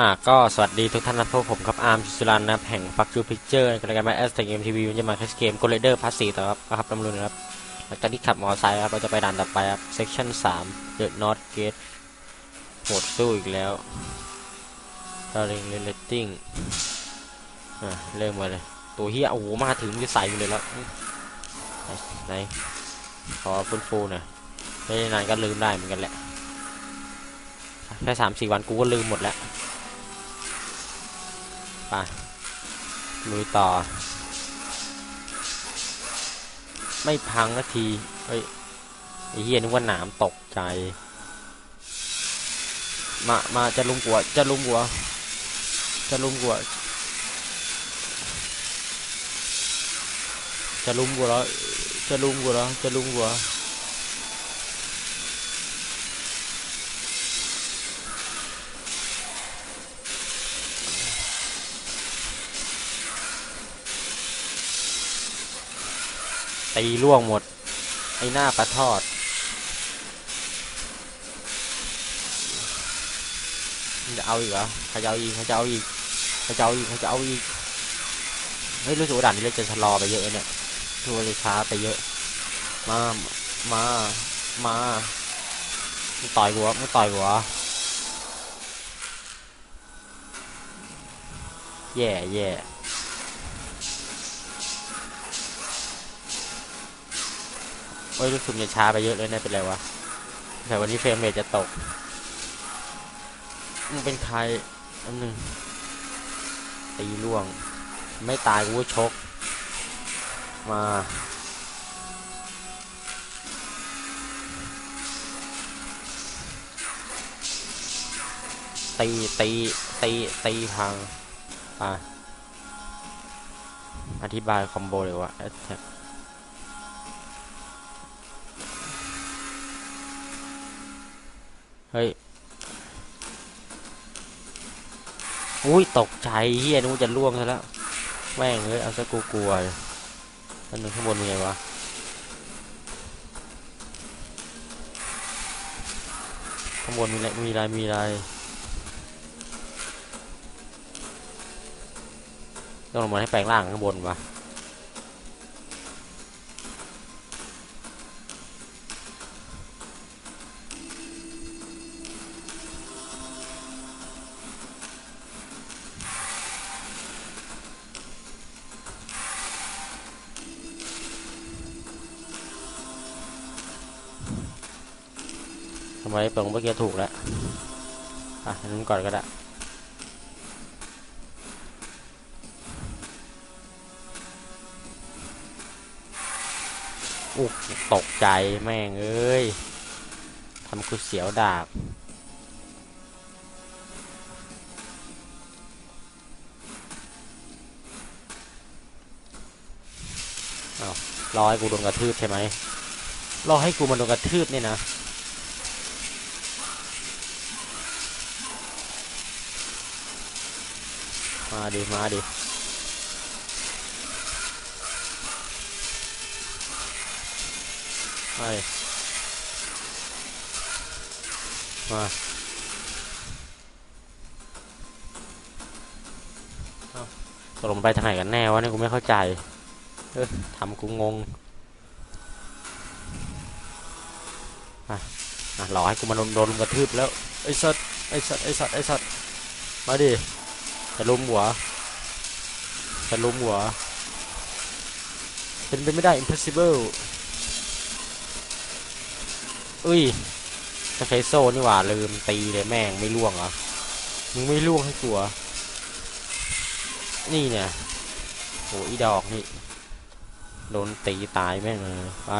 อ่าก็สวัสดีทุกท่านนะพวกผมครับอาร์มชิสุรันนะแห่งฟักจูพิกเจอร์รายการมาแอสเต็กเอ็มทีวีมันจะมาแคสเกมโกลเดอร์พาสซีต่อครับนะครับตำรวจนะครับหลังจากที่ขับมอเตอร์ไซค์ครับเราจะไปด่านต่อไปครับเซ c ชั่นสามเดอะนอตเกตโหดสู้อีกแล้วดาริงเลตติ้งอ่าเริ่มมาเลย ตัวเฮียโอ้โหมาถึงจะใส่อยู่เลยแล้วไหนไหนขอฟื้นฟูหน่อยไม่นานก็ลืมได้เหมือนกันแหละแค่สามสี่วันกูก็ลืมหมดแล้ว ไปลุยต่อ ไม่พังนาที เฮ้ยไอ้เฮียนึกว่าหนามตกใจ มา มาจะลุมกัว จะลุมกัว จะลุมกัว จะลุมกัวแล้ว จะลุมกัวแล้ว จะลุมกัว ตีล่วงหมด ไอ้หน้าปลาทอด จะเอาอีกเหรอเขาจะเอาอีกเขาจะเอาอีกเขาจะเอาอีกเขาจะเอาอีกเฮ้ยรู้สึกว่าด่านนี้เราจะชะลอไปเยอะเนี่ยทัวร์เลยช้าไปเยอะ มา มา มามึงต่อยกูวมึงต่อยกูวแย่แย่ โอ้ยรู้สึกจะช้าไปเยอะเลยเนี่ยเป็นไรวะแต่วันนี้เฟรมเรทจะตกมึงเป็นใครอันหนึ่งตีล่วง ไม่ตายกูชก มาตีตีตีตีพังอะอธิบายคอมโบเลยวะ attack เฮ้ย อุ้ยตกใจเฮียนึกว่าจะล่วงซะแล้ว แม่งเลยเอาซะกูกลัวเลยอันหนึ่งข้างบนมีไงวะ ข้างบนมีอะไร มีอะไร มีอะไรต้องลงมาให้แปลงร่างข้างบนวะ ไมเปิดเมื่อกี้ถูกแล้ว อะนั้นก่อนก็ได้อุ๊ตกใจแม่งเอ้ยทำกูเสียวดาบเอารอให้กูโดนกระทืบใช่ไหมรอให้กูมาโดนกระทืบเนี่ยนะ มาดิ มาดิมาดิมาตกลงไปทางไหนกันแน่วะเนี่ยกูไม่เข้าใจ เออทำกูงงอะอะรอให้กูมาโดนโดนกระทืบแล้ว ไอ้สัตว์ไอ้สัตว์ไอ้สัตว์ไอ้สัตว์มาดิ จะลุมหัวจะลุมหัว เป็นไปไม่ได้ impossible อุ้ยจะใช้โซ่นี่หว่าลืมตีเลยแม่งไม่ล่วงเหรอมึงไม่ล่วงให้ตัว นี่เนี่ยโหอีดอกนี่โดนตีตายแม่งเลยไป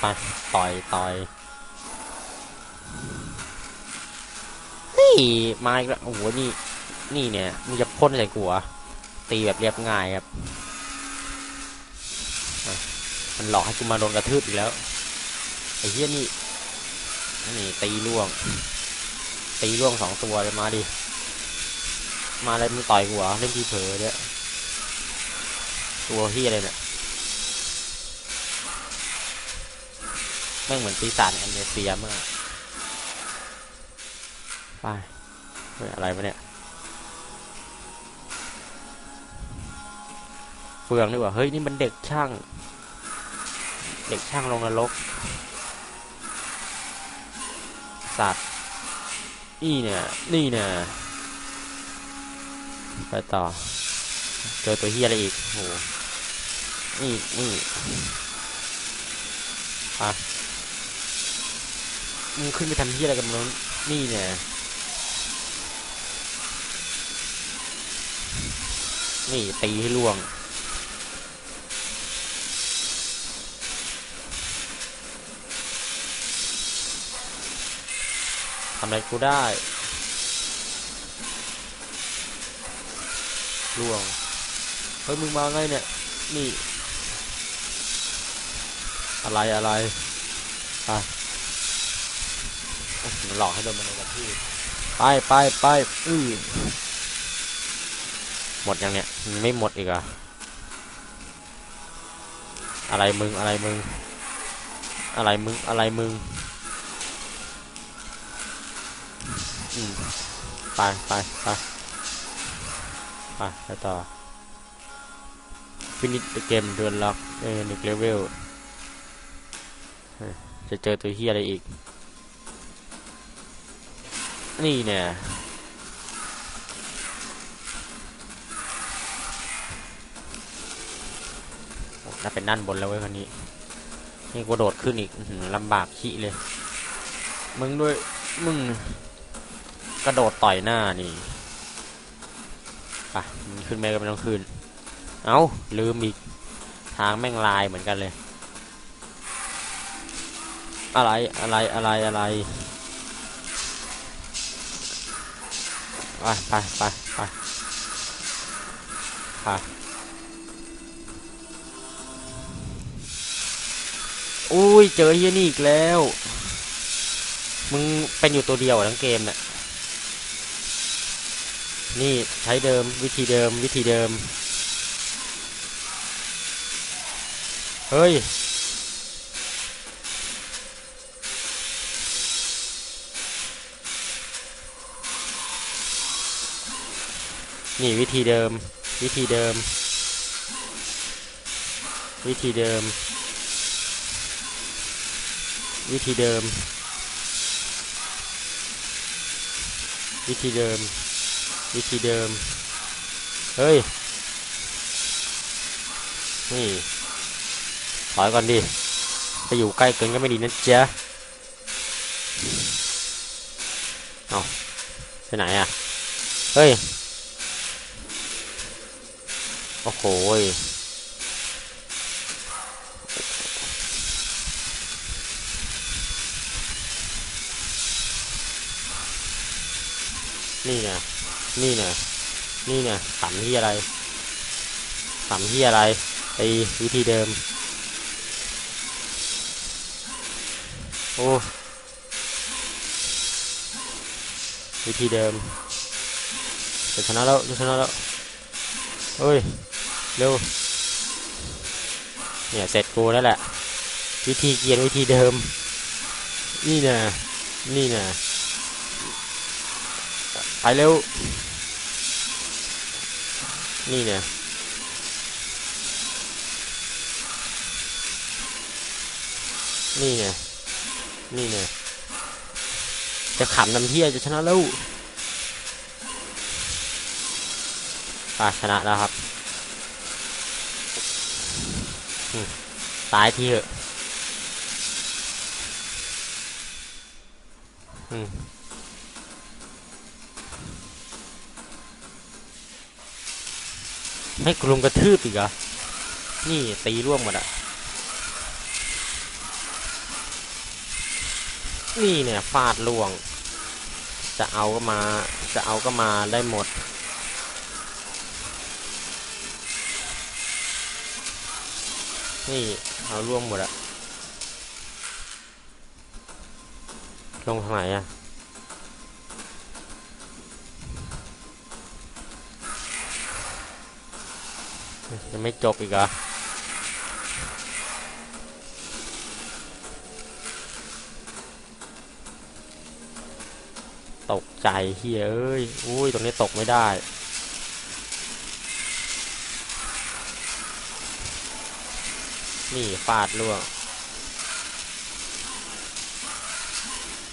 ไปต่อยต่อย มาอีกแล้วโอ้โหนี่ นี่เนี่ยมึงจะพ่นใส่กูเหรอตีแบบเรียบง่ายครับ มันหลอกให้กูมาโดนกระทืบอีกแล้วไอ้เหี้ยนี่ นี่ตีล่วง ตีล่วงสองตัวเลยมาดิ มาอะไรมึงต่อยกูเหรอเล่นทีเผลอเนี่ยตัวเหี้ยอะไรเนี่ยแม่งเหมือนปีศาจแอมเนเซียมาก ไปเฮ้ยอะไรวะเนี่ย เฟืองดีกว่า เฮ้ย นี่มันเด็กช่าง เด็กช่างลงนรก สัตว์ นี่เนี่ย นี่เนี่ย ไปต่อ เจอตัวเฮียอะไรอีก โห นี่ นี่อะมึงขึ้นไปทำเฮียอะไรกันบนนั้นนี่เนี่ย นี่ตีให้ล่วง ทำอะไรกูได้ ล่วง เฮ้ย มึงมาไงเนี่ย นี่ อะไรอะไรไปโอ้โหลอกให้โดนมันในกระที่ไปไปไปอื้อ หมดยังเนี่ยมันไม่หมดอีกอะอะไรมึงอะไรมึง อะไรมึงอะไรมึงอืมไปไปไปไปไปต่อฟินิชเกมเดือนล็อกเออหนึ่งเลเวลจะเจอตัวเฮียอะไรอีก นี่เนี่ย โอ้น่าเป็นด้านบนแล้วเว้ยคนนี้ นี่กูโดดขึ้นอีกลำบากขี้เลย มึงด้วย มึง กระโดดต่อยหน้านี่ไปมันขึ้นไม่ก็ไม่ต้องขึ้น เอา้า ลืมอีก ทางแม่งลายเหมือนกันเลย อะไร อะไร อะไร อะไร ไป ไป ไป ไปไป อุ้ยเจอเฮียนี่อีกแล้ว มึงเป็นอยู่ตัวเดียวทั้งเกมเนี่ยนี่ใช้เดิมวิธีเดิมวิธีเดิม เฮ้ย นี่วิธีเดิม วิธีเดิม วิธีเดิม วิธีเดิม วิธีเดิม วิธีเดิม เฮ้ย นี่ถอยก่อนดิไปอยู่ใกล้เกินก็ไม่ดีนะจ๊ะเอาไปไหนอะ เฮ้ย โอ้โห ยนี่ไงนี่ไงนี่ไงขำที่อะไรขำที่อะไรตีวิธีเดิม โอ้วิธีเดิมจะชนะแล้วจะชนะแล้วเฮ้ย เร็ว เนี่ยเสร็จกูแล้วแหละ วิธีเกียนวิธีเดิม นี่นะนี่นะ ไปเร็ว นี่เนี่ยนี่เนี่ยนี่เนี่ยจะขำนำเที่ยจะชนะแล้วป่าชนะแล้วครับ ตายทีเถอะ อืม ให้กลุมกระทืบอีกเหรอ นี่ตีร่วงหมดอะ นี่เนี่ยฟาดล่วง จะเอาก็มา จะเอาก็มาได้หมด นี่เอาร่วงหมดอะ ลงทางไหนอะ ยังไม่จบอีกเหรอตกใจเฮียเอ้ย อุ้ย ตรงนี้ตกไม่ได้ นี่ฟาดล่วง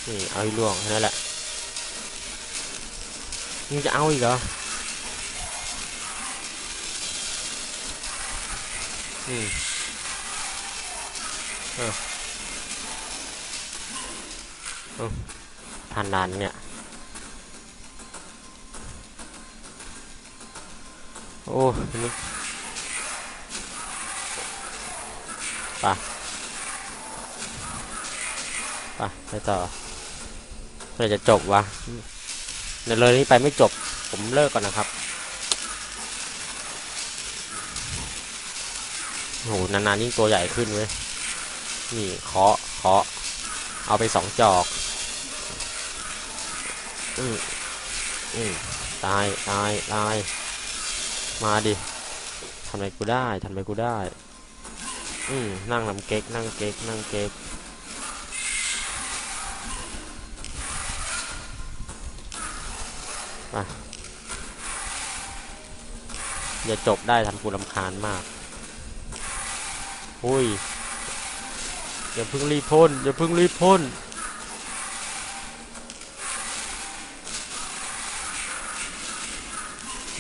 นี่ เอาล่วงแค่นั้นแหละ มึงจะเอาอีกเหรอ อืมเออเออผ่านนานเนี่ย โอ้นึกไปไปไปต่อเมื่อไหร่จะจบวะเดี๋ยวเลยนี้ไปไม่จบ ผมเลิกก่อนนะครับ โหนานๆยิ่งตัวใหญ่ขึ้นเว้ยนี่เคาะเคาะเอาไปสองจอก อืมอืมตายตายตาย มาดิทำอะไรกูได้ทำอะไรกูได้ อืมนั่งลำเก๊กนั่งเก๊กนั่งเก๊กมาอย่าจบได้ทำกูรำคาญมาก อุ้ยอย่าเพิ่งรีพ่นอย่าเพิ่งรีพ่น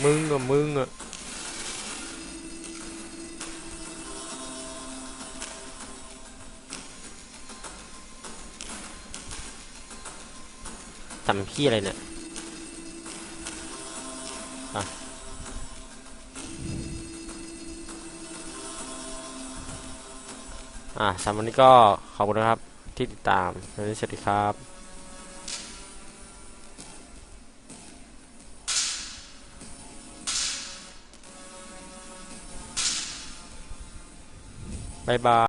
มึงอะมึงอะทำพี่อะไรเนี่ย อะ อ่าสำหรับวันนี้ก็ขอบคุณนะครับที่ติดตามวันนี้สวัสดีครับบายบาย